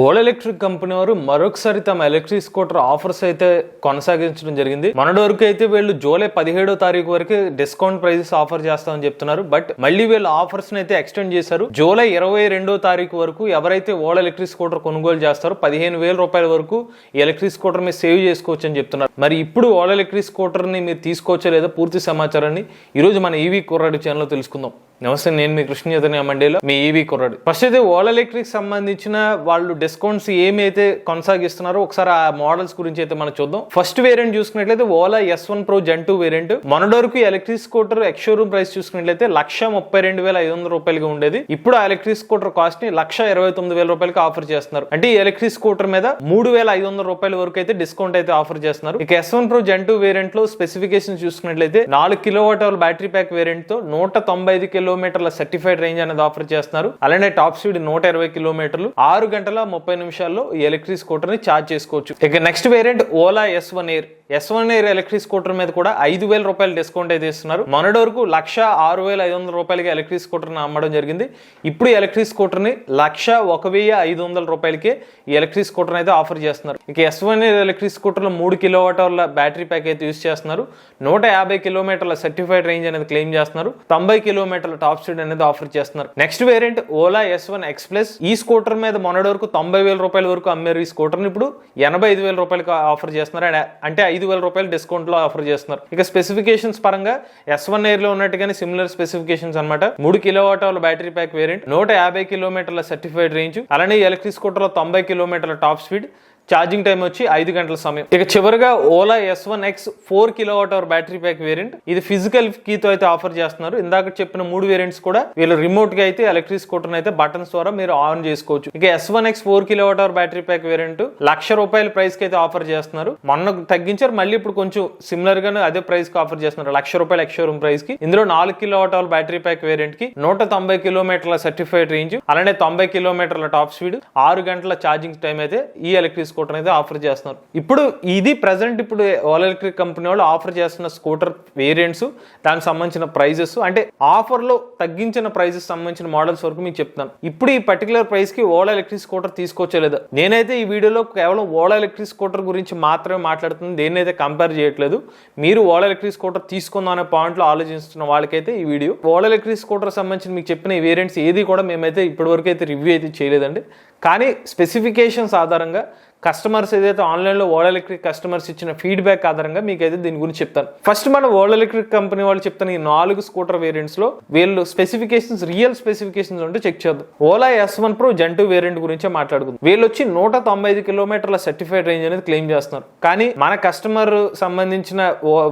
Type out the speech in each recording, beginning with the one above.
Whole electric company వారు మరొకసారి తమ ఎలక్ట్రిక్ స్కూటర్ ఆఫర్స్ అయితే కొనసాగించడం జరిగింది. మొన్నటి వరకు అయితే వీళ్ళు జూలై పదిహేడో తారీఖు వరకు డిస్కౌంట్ ప్రైజెస్ ఆఫర్ చేస్తామని చెప్తున్నారు. బట్ మళ్ళీ వీళ్ళు ఆఫర్స్ అయితే ఎక్స్టెండ్ చేశారు. జూలై ఇరవై రెండో తారీఖు వరకు ఎవరైతే ఓల్ ఎలక్ట్రిక్ స్కూటర్ కొనుగోలు చేస్తారో పదిహేను వేల రూపాయల వరకు ఈ ఎలక్ట్రిక్ స్కూటర్ మీరు సేవ్ చేసుకోవచ్చు అని చెప్తున్నారు. మరి ఇప్పుడు ఓల్ ఎలక్ట్రిక్ స్కూటర్ని మీరు తీసుకోవచ్చా లేదా? పూర్తి సమాచారాన్ని ఈరోజు మన ఈవీ కుర్రాడు ఛానల్లో తెలుసుకుందాం. నమస్తే నేను మీ కృష్ణ చైతన్య మండేలో మీ ఈవీ కుర్రాడు. ఫస్ట్ అయితే ఓలా ఎలక్ట్రిక్ సంబంధించిన వాళ్ళు డిస్కౌంట్స్ ఏమైతే కొనసాగిస్తున్నారో ఒకసారి ఆ మోడల్స్ గురించి అయితే మనం చూద్దాం. ఫస్ట్ వేరియంట్ చూసుకున్నట్లయితే Ola S one pro gen two variant మొన్నటి electric scooter ex showroom price చూసుకున్నట్లయితే లక్ష ముప్పై రెండు వేల ఐదు వందల రూపాయలుగా ఉండేది. ఇప్పుడు ఆ ఎలక్ట్రిక్ స్కూటర్ కాస్ట్ని లక్ష ఇరవై తొమ్మిది వేల రూపాయలకి ఆఫర్ చేస్తున్నారు. అంటే ఈ ఎలక్ట్రిక్ స్కూటర్ మీద మూడు వేల ఐదు వందల రూపాయల వరకు అయితే డిస్కౌంట్ అయితే ఆఫర్ చేస్తున్నారు. ఇక S one pro gen two వేరియంట్లో specification చూసుకున్నట్లయితే నాలుగు kilo watt hour battery pack వేరియంట్తో నూట తొంభై ఐదు కిలో కిలోమీటర్ల సర్టిఫైడ్ రేంజ్ అనేది ఆఫర్ చేస్తున్నారు. అలానే టాప్ స్పీడ్ నూట ఇరవై కిలోమీటర్లు ఆరు గంటల ముప్పై నిమిషాల్లో ఈ ఎలక్ట్రిక్ స్కూటర్ని ఛార్జ్ చేసుకోవచ్చు. ఇక next variant Ola S one air S one air electric scooter మీద కూడా ఐదు వేల రూపాయలు డిస్కౌంట్ అయితే ఇస్తున్నారు. మొన్నటి వరకు లక్ష ఆరు వేల ఐదు వందల రూపాయలకి ఎలక్ట్రిక్ స్కూటర్ని అమ్మడం జరిగింది. ఇప్పుడు ఎలక్ట్రిక్ స్కూటర్ని లక్ష ఒక వెయ్యి ఐదు వందల రూపాయలకి ఈ ఎలక్ట్రిక్ స్కూటర్ అయితే ఆఫర్ చేస్తున్నారు. ఇక ఎస్ వన్ ఎయిర్ ఎలక్ట్రిక్ స్కూటర్లో మూడు కిలోవాటర్ల బ్యాటరీ ప్యాక్ అయితే యూస్ చేస్తున్నారు. నూట యాభై కిలోమీటర్ల సర్టిఫైడ్ రేంజ్ అనేది క్లెయిమ్ చేస్తున్నారు. తొంభై కిలోమీటర్ల టాప్ స్పీడ్ అనేది ఆఫర్ చేస్తున్నారు. Next variant Ola S one express ఈ స్కూటర్ మీద మొన్నటి వరకు తొంభై వేల రూపాయల వరకు అమ్మారు ఈ స్కూటర్ని ఇప్పుడు ఎనభై ఐదు వేల రూపాయలకి ఆఫర్ చేస్తున్నారు. అండ్ అంటే ఐదు వేల రూపాయలు డిస్కౌంట్లో ఆఫర్ చేస్తున్నారు. ఇక స్పెసిఫికేషన్స్ పరంగా ఎస్ వన్ ఎయిర్లో ఉన్నట్టుగానే సిమిలర్ స్పెసిఫికేషన్స్ అన్నమాట. మూడు kilowatt battery pack variant నూట యాభై కిలోమీటర్ల సర్టిఫైడ్ రేంజ్ అలానే ఎలక్ట్రిక్ స్కూటర్లో తొంభై కిలోమీటర్ల టాప్ స్పీడ్ ఛార్జింగ్ టైం వచ్చి ఐదు గంటల సమయం. ఇక చివరిగా Ola S one X four kilowatt hour battery pack variant ఇది ఫిజికల్ కీతో అయితే ఆఫర్ చేస్తున్నారు. ఇందాక చెప్పిన మూడు వేరియంట్స్ కూడా వీళ్ళు రిమోట్గా అయితే ఎలక్ట్రిక్ స్కూటర్ అయితే బటన్స్ ద్వారా మీరు ఆన్ చేసుకోవచ్చు. ఇక S one X four kilowatt hour battery pack variant lakh రూపాయల ప్రైస్కి అయితే ఆఫర్ చేస్తున్నారు. మొన్న తగ్గించారు మళ్ళీ ఇప్పుడు కొంచెం సిమిలర్ గానే అదే ప్రైస్కి ఆఫర్ చేస్తున్నారు. లక్ష రూపాయల ఎక్స్ షోరూమ్ ప్రైస్కి. ఇందులో నాలుగు kilo watt hour battery pack వేరియంట్కి నూట తొంభై కిలోమీటర్ల సర్టిఫైడ్ రేంజ్ అలానే తొంభై కిలోమీటర్ల టాప్ స్పీడ్ ఆరు గంటల ఛార్జింగ్ టైం అయితే ఈ ఎలక్ట్రిక్ స్కూటర్ అనేది ఆఫర్ చేస్తున్నారు. ఇప్పుడు ఇది ప్రజెంట్ ఇప్పుడు ఓలా ఎలక్ట్రిక్ కంపెనీ వాళ్ళు ఆఫర్ చేస్తున్న స్కూటర్ వేరియంట్స్ దానికి సంబంధించిన ప్రైజెస్ అంటే ఆఫర్లో తగ్గించిన ప్రైజెస్ సంబంధించిన మోడల్స్ వరకు మీకు చెప్తాను ఇప్పుడు ఈ పర్టికులర్ ప్రైస్కి ఓలా ఎలక్ట్రిక్ స్కూటర్ తీసుకోవచ్చలేదా. నేనైతే ఈ వీడియోలో కేవలం ఓలా ఎలక్ట్రిక్ స్కూటర్ గురించి మాత్రమే మాట్లాడుతుంది దేన్నైతే కంపేర్ చేయట్లేదు మీరు ఓలా ఎలక్ట్రిక్ స్కూటర్ తీసుకుందాం అనే పాయింట్లో ఆలోచిస్తున్న వాళ్ళకైతే ఈ వీడియో ఓలా ఎలక్ట్రిక్ స్కూటర్ సంబంధించిన మీకు చెప్పిన ఈ వేరియంట్స్ ఏది కూడా మేమైతే ఇప్పటివరకు అయితే రివ్యూ అయితే చేయలేదండి. కానీ స్పెసిఫికేషన్స్ ఆధారంగా కస్టమర్స్ ఏదైతే ఆన్లైన్లో ఓలా ఎలక్ట్రిక్ కస్టమర్స్ ఇచ్చిన ఫీడ్బ్యాక్ ఆధారంగా మీకు అయితే దీని గురించి చెప్తాను. ఫస్ట్ మన ఓలా ఎలక్ట్రిక్ కంపెనీ వాళ్ళు చెప్తున్న ఈ నాలుగు స్కూటర్ వేరియంట్స్లో వీళ్ళు స్పెసిఫికేషన్స్ రియల్ స్పెసిఫికేషన్స్ ఉంటే చెక్ చేద్దాం. Ola S one pro gen two variant గురించే మాట్లాడుకుందాం. వీళ్ళు వచ్చి నూట తొంభై ఐదు కిలోమీటర్ల సర్టిఫైడ్ రేంజ్ అనేది క్లెయిమ్ చేస్తున్నారు. కానీ మన కస్టమర్ సంబంధించిన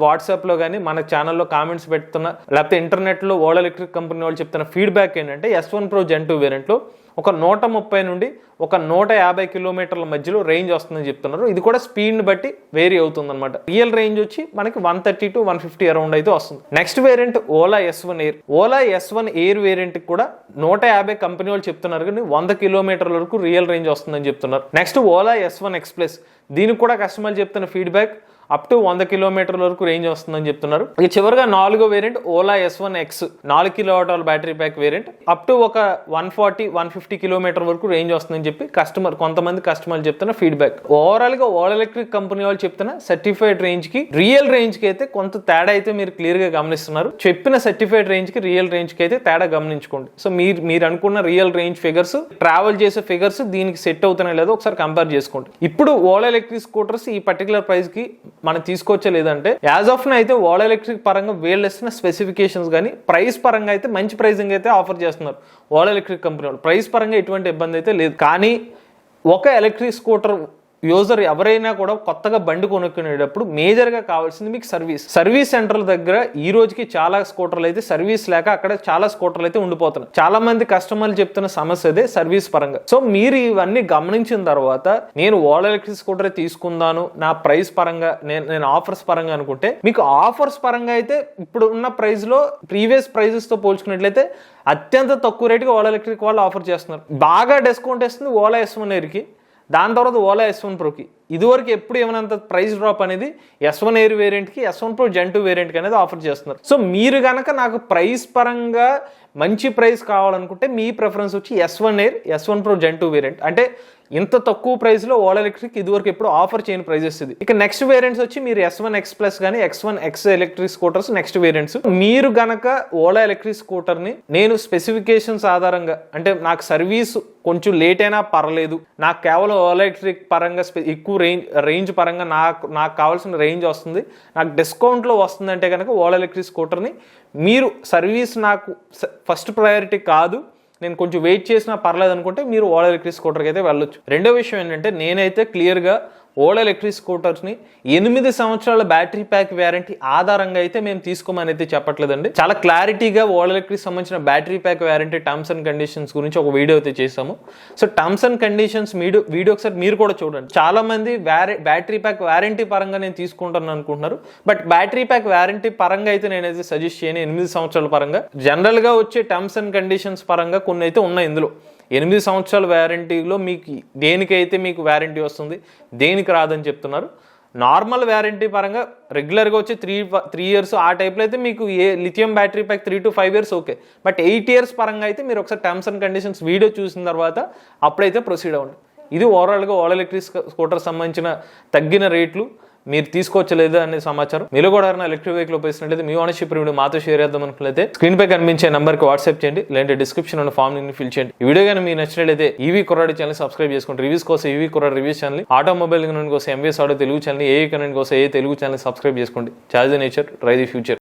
వాట్సాప్లో కానీ మన ఛానల్లో కామెంట్స్ పెడుతున్న లేకపోతే ఇంటర్నెట్లో ఎలక్ట్రిక్ కంపెనీ వాళ్ళు చెప్తున్న ఫీడ్బ్యాక్ ఏంటంటే ఎస్ వన్ ప్రో జంటు వేరియంట్లో ఒక నూట ముప్పై నుండి ఒక నూట యాభై కిలోమీటర్ల మధ్యలో రేంజ్ వస్తుందని చెప్తున్నారు. ఇది కూడా స్పీడ్ని బట్టి వేరీ అవుతుంది అనమాట రియల్ రేంజ్ వచ్చి మనకి one thirty to one fifty around అయితే వస్తుంది. Next variant Ola S one air Ola S one air variant కూడా నూట యాభై కంపెనీ వాళ్ళు చెప్తున్నారు కానీ వంద కిలోమీటర్ల వరకు రియల్ రేంజ్ వస్తుందని చెప్తున్నారు. Next Ola S one express దీనికి కూడా కస్టమర్ చెప్తున్న ఫీడ్బ్యాక్ అప్ టు వంద కిలోమీటర్ల వరకు రేంజ్ వస్తుందని చెప్తున్నారు. ఇక చివరిగా నాలుగో variant Ola S one X నాలుగు kilowatt battery pack variant up to ఒక one forty one fifty kilometer వరకు రేంజ్ వస్తుందని చెప్పి కస్టమర్ కొంతమంది కస్టమర్లు చెప్తున్న ఫీడ్బ్యాక్. ఓవరాల్గా ఓలా ఎలక్ట్రిక్ కంపెనీ వాళ్ళు చెప్తున్న సర్టిఫైడ్ రేంజ్కి రియల్ రేంజ్కి అయితే కొంత తేడా అయితే మీరు క్లియర్గా గమనిస్తున్నారు. చెప్పిన సర్టిఫైడ్ రేంజ్కి రియల్ రేంజ్కి అయితే తేడా గమనించుకోండి. సో మీరు మీరు అనుకున్న రియల్ రేంజ్ ఫిగర్స్ ట్రావెల్ చేసే ఫిగర్స్ దీనికి సెట్ అవుతున్నాయి లేదో ఒకసారి కంపేర్ చేసుకోండి. ఇప్పుడు ఓలా ఎలక్ట్రిక్ స్కూటర్స్ ఈ పర్టికులర్ ప్రైస్కి మనం తీసుకోవచ్చే లేదంటే యాజ్ ఆఫ్ అయితే వాల్ ఎలక్ట్రిక్ పరంగా వీళ్ళు ఇస్తున్న స్పెసిఫికేషన్స్ కానీ ప్రైస్ పరంగా అయితే మంచి ప్రైసింగ్ అయితే ఆఫర్ చేస్తున్నారు. వాల్ ఎలక్ట్రిక్ కంపెనీ వాళ్ళు. ప్రైస్ పరంగా ఎటువంటి ఇబ్బంది అయితే లేదు. కానీ ఒక ఎలక్ట్రిక్ స్కూటర్ యూజర్ ఎవరైనా కూడా కొత్తగా బండి కొనుక్కునేటప్పుడు మేజర్గా కావాల్సింది మీకు సర్వీస్ సర్వీస్ సెంటర్ల దగ్గర ఈ రోజుకి చాలా స్కూటర్లు అయితే సర్వీస్ లేక అక్కడ చాలా స్కూటర్లు అయితే ఉండిపోతున్నాయి. చాలా మంది కస్టమర్లు చెప్తున్న సమస్య అదే సర్వీస్ పరంగా. సో మీరు ఇవన్నీ గమనించిన తర్వాత నేను ఓలా ఎలక్ట్రిక్ స్కూటర్ తీసుకుందాను నా ప్రైస్ పరంగా నేను నేను ఆఫర్స్ పరంగా అనుకుంటే మీకు ఆఫర్స్ పరంగా అయితే ఇప్పుడు ఉన్న ప్రైస్లో ప్రీవియస్ ప్రైజెస్తో పోల్చుకున్నట్లయితే అత్యంత తక్కువ రేటుకి ఓలా ఎలక్ట్రిక్ వాళ్ళు ఆఫర్ చేస్తున్నారు. బాగా డిస్కౌంట్ ఇస్తుంది ఓలా ఎస్ వన్ ఎయిర్కి దాని తర్వాత ఓలా ఎస్ వన్ ప్రోకి ఇదివరకు ఎప్పుడు ఏమైనంత ప్రైస్ డ్రాప్ అనేది S one air వేరియంట్కి S one pro gen two వేరియంట్కి అనేది ఆఫర్ చేస్తున్నారు. సో మీరు కనుక నాకు ప్రైస్ పరంగా మంచి ప్రైస్ కావాలనుకుంటే మీ ప్రిఫరెన్స్ వచ్చి S one air S one pro gen two variant అంటే ఇంత తక్కువ ప్రైస్లో ఓలా ఎలక్ట్రిక్ ఇదివరకు ఎప్పుడు ఆఫర్ చేయని ప్రైజెస్ ఇది ఇక నెక్స్ట్ వేరియంట్స్ వచ్చి మీరు ఎస్ వన్ ఎక్స్ ప్లస్ కానీ X one X electric scooters next variants మీరు గనక ఓలా ఎలక్ట్రిక్ స్కూటర్ని నేను స్పెసిఫికేషన్స్ ఆధారంగా అంటే నాకు సర్వీస్ కొంచెం లేట్ అయినా పర్లేదు. నాకు కేవలం ఓలా ఎలక్ట్రిక్ పరంగా స్పె- ఎక్కువ రేంజ్ రేంజ్ పరంగా నాకు నాకు కావాల్సిన రేంజ్ వస్తుంది. నాకు డిస్కౌంట్లో వస్తుందంటే కనుక ఓలా ఎలక్ట్రిక్ స్కూటర్ని మీరు సర్వీస్ నాకు ఫస్ట్ ప్రయారిటీ కాదు. నేను కొంచెం వెయిట్ చేసినా పర్లేదు అనుకుంటే మీరు ఓడల్ ఎలక్ట్రిక్ స్కూటర్కి అయితే వెళ్ళొచ్చు. రెండో విషయం ఏంటంటే నేనైతే క్లియర్గా ఓల్డ్ ఎలక్ట్రిక్ స్కూటర్స్ని ఎనిమిది సంవత్సరాల బ్యాటరీ ప్యాక్ వ్యారంటీ ఆధారంగా అయితే మేము తీసుకోమని అయితే చెప్పట్లేదండి. చాలా క్లారిటీగా ఓల్డ్ ఎలక్ట్రిక్ సంబంధించిన battery pack warranty terms and conditions గురించి ఒక వీడియో అయితే చేసాము so terms and conditions video video ఒకసారి మీరు కూడా చూడండి. చాలా మంది వ్యారే బ్యాటరీ ప్యాక్ వ్యారంటీ పరంగా నేను తీసుకుంటాను అనుకుంటున్నారు. బట్ బ్యాటరీ ప్యాక్ వ్యారంటీ పరంగా అయితే నేనైతే సజెస్ట్ చేయను ఎనిమిది సంవత్సరాల పరంగా. జనరల్గా వచ్చే టర్మ్స్ అండ్ కండిషన్స్ పరంగా కొన్ని అయితే ఉన్నాయి ఇందులో. ఎనిమిది సంవత్సరాల వ్యారంటీలో మీకు దేనికైతే మీకు వ్యారంటీ వస్తుంది దేనికి రాదని చెప్తున్నారు. నార్మల్ వ్యారంటీ పరంగా రెగ్యులర్గా వచ్చి త్రీ త్రీ ఇయర్స్ ఆ టైప్లో అయితే మీకు ఏ lithium battery pack three to five years okay. But eight years పరంగా అయితే మీరు ఒకసారి టర్మ్స్ అండ్ కండిషన్స్ వీడియో చూసిన తర్వాత అప్పుడైతే ప్రొసీడ్ అవ్వండి. ఇది ఓవరాల్గా ఓల ఎలక్ట్రిక్ స్కూటర్ సంబంధించిన తగ్గిన రేట్లు. మీరు తీసుకోవచ్చలేదు అనే సమాచారం? మీరు కూడా ఎవరైనా ఎలక్ట్రిక్ వెహికల్ ఉపయోగిస్తున్నట్లయితే మీ ఓనర్షిప్ రివ్యూ మాతో షేర్ చేద్దాం అనుకున్నట్లయితే స్క్రీన్ పై కనిపించే నెంబర్కి వాట్సాప్ చేయండి లేదంటే డిస్క్రిప్షన్ ఉన్న ఫామ్ని ఫిల్ చేయండి. ఈ వీడియో కానీ మీకు నచ్చినట్లయితే ఈవీ కొరాడి ఛానల్ సబ్స్క్రైబ్ చేసుకోండి రివ్యూస్ కోసం ఈవీ కొరాడి రివ్యూస్ ఛానల్ ఆటోమొబైల్ కనెంట్ కోసం ఎంవీఎస్ ఆడో తెలుగు ఛానల్ ఏ కనెంట్ కోసం ఏ తెలుగు ఛానల్ సబ్స్క్రైబ్ చేసుకోండి. Charge nature try the future